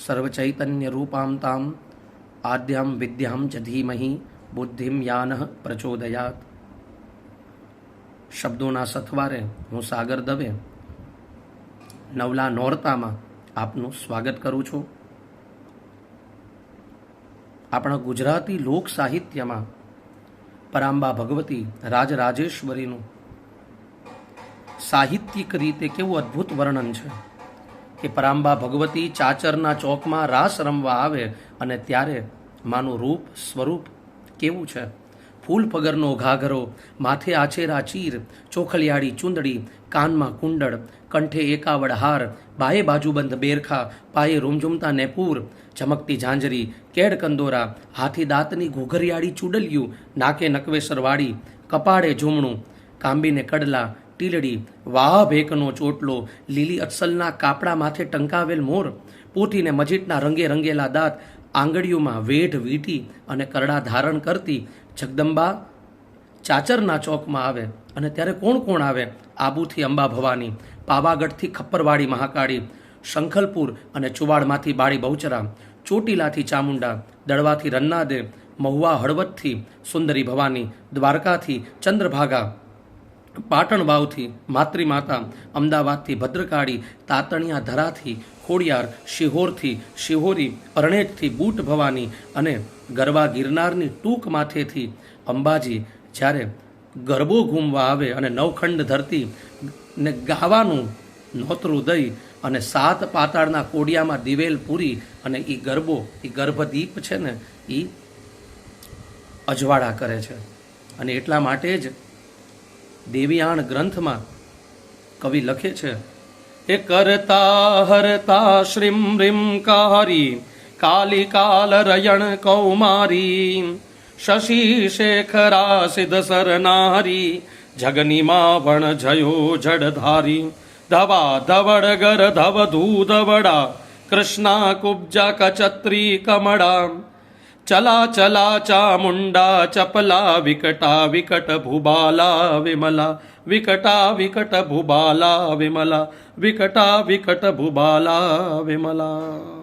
સર્વચૈતન્યરૂપાં તામ આદ્યામ વિદ્યામ ચ ધીમહિ બુદ્ધિમ યાન પ્રચોદયાત શબ્દોના સથવારે હું સાગર દવે નવલા નોરતામાં આપનું સ્વાગત કરું છું આપણા ગુજરાતી લોક સાહિત્યમાં પરાંબા ભગવતી રાજરાજેશ્વરીનું સાહિત્યિક રીતે કેવું અદ્ભુત વર્ણન છે કે પરાંબા ભગવતી ચાચરના ચોકમાં રાસ રમવા આવે અને ત્યારે માનું રૂપ સ્વરૂપ કેવું છે? ફૂલ પગરનો ઘાઘરો, માથે આછેરા ચીર, ચોખલિયાળી ચૂંદડી, કાનમાં કુંડળ, કંઠે એકાવડ હાર બાએ બાજુબંધ બેરખા, પાયે રૂમઝુમતા નેપુર, ચમકતી ઝાંઝરી કેડ કંદોરા, હાથી દાંતની ઘૂઘરિયાળી ચૂડલિયું, નાકે નકવેસરવાળી, કપાળે ઝૂમણું, કાંબીને કડલા ટીલડી, વાહ ભેકનો ચોટલો, લીલી અસલના કાપડા માથે ટંકાવેલ મોર પોતીને મજીટના રંગે રંગેલા દાંત, આંગળીઓમાં વેઢ વીંટી અને કરડા ધારણ કરતી જગદંબા ચાચરના ચોકમાં આવે અને ત્યારે કોણ કોણ આવે? આબુથી અંબા ભવાની, પાવાગઢથી ખપ્પરવાડી મહાકાળી, શંખલપુર અને ચુવાડમાંથી બાળી બહુચરા, ચોટીલાથી ચામુંડા દડવાથી રન્નાદે, મહુવા હળવદથી સુંદરી ભવાની, દ્વારકાથી ચંદ્રભાગા પાટણ વાવથી માતૃમાતા અમદાવાદથી ભદ્રકાળી તાતણિયા ધરાથી ખોડિયાર શિહોરથી શિહોરી અરણેજથી બૂટ ભવાની અને ગરબા ગિરનારની ટૂંક માથેથી અંબાજી જ્યારે ગરબો ઘૂમવા આવે અને નવખંડ ધરતી ને ગાવાનું નોતરું દઈ અને સાત પાતાળના કોડિયામાં દિવેલ પૂરી અને એ ગરબો એ ગર્ભદીપ છે ને એ અજવાળા કરે છે. અને એટલા માટે જ દેવિયાણ ગ્રંથમાં કવિ લખે છે, એ કરતા હરતા શ્રીમ રીમ કારી કાલી કાલ રયણ કૌમારી, શશી શેખરા સિદ્ધ સરનારી જગની માવણ જયો જડધારી ધવા ધવડ ગર ધવ ધૂધવડા કૃષ્ણા કુબ્જા કચત્રી કમળા ચલા ચલા ચામુંડા ચપલા વિકટા વિકટ ભૂબાલા વિમલા વિકટા વિકટ ભૂબાલા વિમલા વિકટા વિકટ ભૂબાલા વિમલા